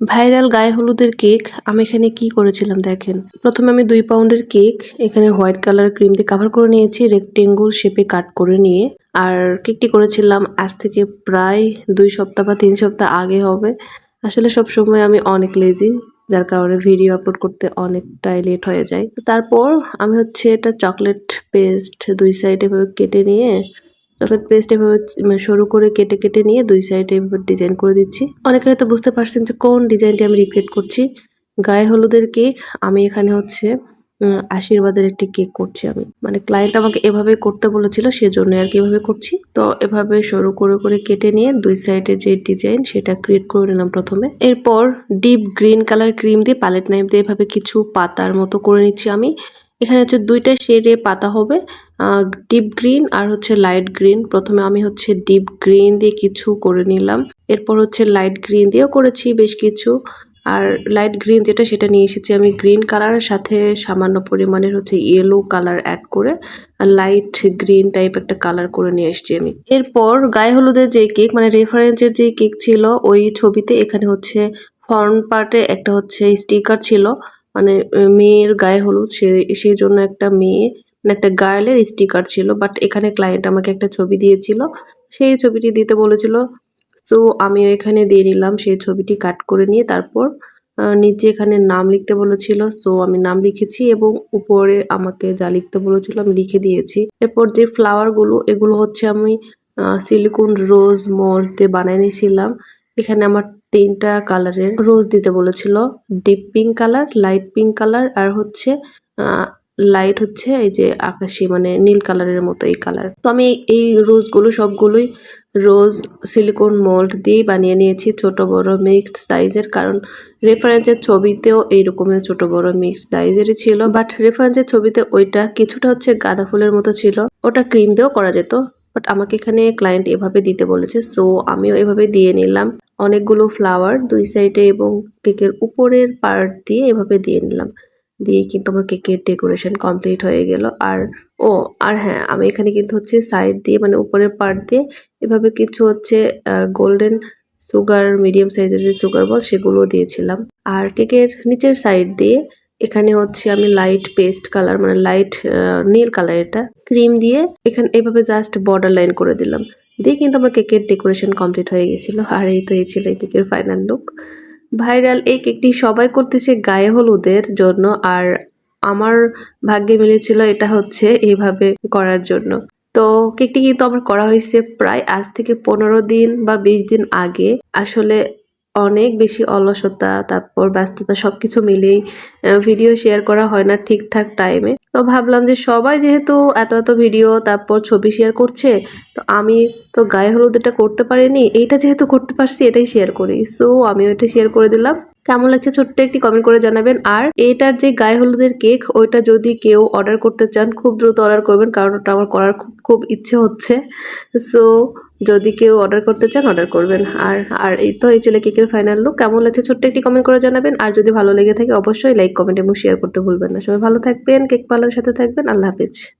Viral গায়ে হলুদের cake, আমি এখানে কি করেছিলাম দেখেন? প্রথমে আমি দুই পাউন্ডের কেক, এখানে হোয়াইট কালার ক্রিম দিয়ে কাভার করে নিয়েছি রেক্টেঙ্গুল শেপে কাট করে নিয়ে। আর কেকটি করেছিলাম আজ থেকে প্রায় দুই সপ্তাহ বা তিন সপ্তাহ আগে হবে। আসলে সব সময় আমি অনেক লেজি যার কারণে ভিডিও আপলোড করতে অনেকটাই লেট হয়ে যায়। তারপর আমি হচ্ছে এটা চকলেট পেস্ট দুই সাইডে কেটে নিয়ে চকলেট পেস্ট এভাবে মানে সরু করে কেটে কেটে নিয়ে দুই সাইডে এভাবে ডিজাইন করে দিচ্ছি। অনেকে হয়তো বুঝতে পারছেন যে কোন ডিজাইনটি আমি রিক্রিয়েট করছি। গায়ে হলুদের কেক আমি এখানে হচ্ছে আশীর্বাদের একটি কেক করছি আমি। মানে ক্লায়েন্ট আমাকে এভাবে করতে বলেছিল, সেজন্য আর কি এভাবে করছি। তো এভাবে সরু করে করে কেটে নিয়ে দুই সাইডে যে ডিজাইন সেটা ক্রিয়েট করে নিলাম প্রথমে। এরপর ডিপ গ্রিন কালার ক্রিম দিয়ে প্যালেট নাইফ দিয়ে এভাবে কিছু পাতার মতো করে নিচ্ছি আমি। এখানে হচ্ছে দুইটা শেডে পাতা হবে ডিপ গ্রিন আর হচ্ছে লাইট গ্রিন। প্রথমে আমি হচ্ছে ডিপ গ্রিন দিয়ে কিছু করে নিলাম। এরপর হচ্ছে লাইট গ্রিন দিয়েও করেছি বেশ কিছু। আর লাইট গ্রিন যেটা সেটা নিয়ে এসেছি আমি গ্রিন কালারের সাথে সামান্য পরিমাণের হচ্ছে ইয়েলো কালার অ্যাড করে লাইট গ্রিন টাইপ একটা কালার করে নিয়ে এসেছি আমি। এরপর গায়ে হলুদের যে কেক মানে রেফারেন্সের যে কেক ছিল, ওই ছবিতে এখানে হচ্ছে ফ্রন্ট পার্টে একটা হচ্ছে স্টিকার ছিল। মানে মেয়ের গায়ে হলুদ, সে সেই জন্য একটা মেয়ে মানে একটা গার্লের স্টিকার ছিল, বাট এখানে ক্লায়েন্ট আমাকে একটা ছবি দিয়েছিল। সেই ছবিটি দিতে বলেছিল সো আমিও এখানে দিয়ে নিলাম। সেই ছবিটি কাট করে নিয়ে তারপর নিচে এখানে নাম লিখতে বলেছিল। সো আমি নাম লিখেছি এবং উপরে আমাকে যা লিখতে বলেছিল আমি লিখে দিয়েছি। এরপর যে ফ্লাওয়ারগুলো এগুলো হচ্ছে আমি সিলিকন রোজ মোল্ড দিয়ে বানিয়ে নিয়েছিলাম। এখানে আমার তিনটা কালারের রোজ দিতে বলেছিল। Deep pink colour, light pink colour আর হচ্ছে লাইট হচ্ছে এই যে আকাশি মানে নীল কালারের মতো এই কালার। তো আমি এই রোজগুলো সবগুলোই রোজ সিলিকন মোল্ড দিয়ে বানিয়ে নিয়েছি ছোট, বড়, মিক্সড সাইজের। কারণ রেফারেন্সের ছবিতেও এইরকমের ছোট, বড়, মিক্সড সাইজেরই ছিল। বাট রেফারেন্সের ছবিতে ওইটা কিছুটা হচ্ছে গাঁদা ফুলের মতো ছিল। ওটা ক্রিম দিয়েও করা যেত, বাট আমাকে এখানে ক্লায়েন্ট এভাবে দিতে বলেছে, সো আমিও এভাবে দিয়ে নিলাম। অনেকগুলো ফ্লাওয়ার দুই সাইডে এবং কেকের উপরের পার্ট দিয়ে এভাবে দিয়ে নিলাম। দিয়ে কিন্তু আমার কেকের ডেকোরেশন কমপ্লিট হয়ে গেল। আর, ও, আর হ্যাঁ আমি এখানে কিন্তু হচ্ছে সাইড দিয়ে মানে উপরের পার্ট দিয়ে এভাবে কিছু হচ্ছে গোল্ডেন সুগার মিডিয়াম সাইজের যে সুগার বল সেগুলো দিয়েছিলাম। আর কেকের নিচের সাইড দিয়ে এখানে হচ্ছে আমি লাইট পেস্ট কালার মানে লাইট নীল কালার এটা ক্রিম দিয়ে এখানে, এভাবে জাস্ট বর্ডার লাইন করে দিলাম। দিয়ে কিন্তু আমার কেকের ডেকোরেশন কমপ্লিট হয়ে গেছিল। আর এই তো এই ছিল এই কেকের ফাইনাল লুক ভাইরাল এই কেকটি সবাই করতেছে গায়ে হলুদের জন্য। আর আমার ভাগ্যে মিলেছিল এটা হচ্ছে এইভাবে করার জন্য। তো কেকটি কিন্তু আমার করা হয়েছে প্রায় আজ থেকে পনেরো দিন বা বিশ দিন আগে। আসলে অনেক বেশি অলসতা, তারপর ব্যস্ততা সব কিছু মিলেই ভিডিও শেয়ার করা হয় না ঠিকঠাক টাইমে তো ভাবলাম যে সবাই যেহেতু এত এত ভিডিও তারপর ছবি শেয়ার করছে, তো আমি তো গায়ে হলুদ এটা করতে পারিনি, এইটা যেহেতু করতে পারছি এটাই শেয়ার করি। সো আমিও এটা শেয়ার করে দিলাম। কেমন লাগছে ছোট্ট একটি কমেন্ট করে জানাবেন। আর এটার যে গায়ে হলুদের কেক, ওইটা যদি কেউ অর্ডার করতে চান, খুব দ্রুত অর্ডার করবেন, কারণ ওটা আমার করার খুব খুব ইচ্ছে হচ্ছে। সো যদি কেউ অর্ডার করতে চান অর্ডার করবেন। আর আর এই তো, এই ছেলে কেকের ফাইনাল লুক কেমন লাগছে ছোট্ট একটি কমেন্ট করে জানাবেন। আর যদি ভালো লেগে থাকে, অবশ্যই লাইক কমেন্ট এবং শেয়ার করতে ভুলবেন না। সবাই ভালো থাকবেন, কেক পার্লারের সাথে থাকবেন। আল্লাহ হাফিজ।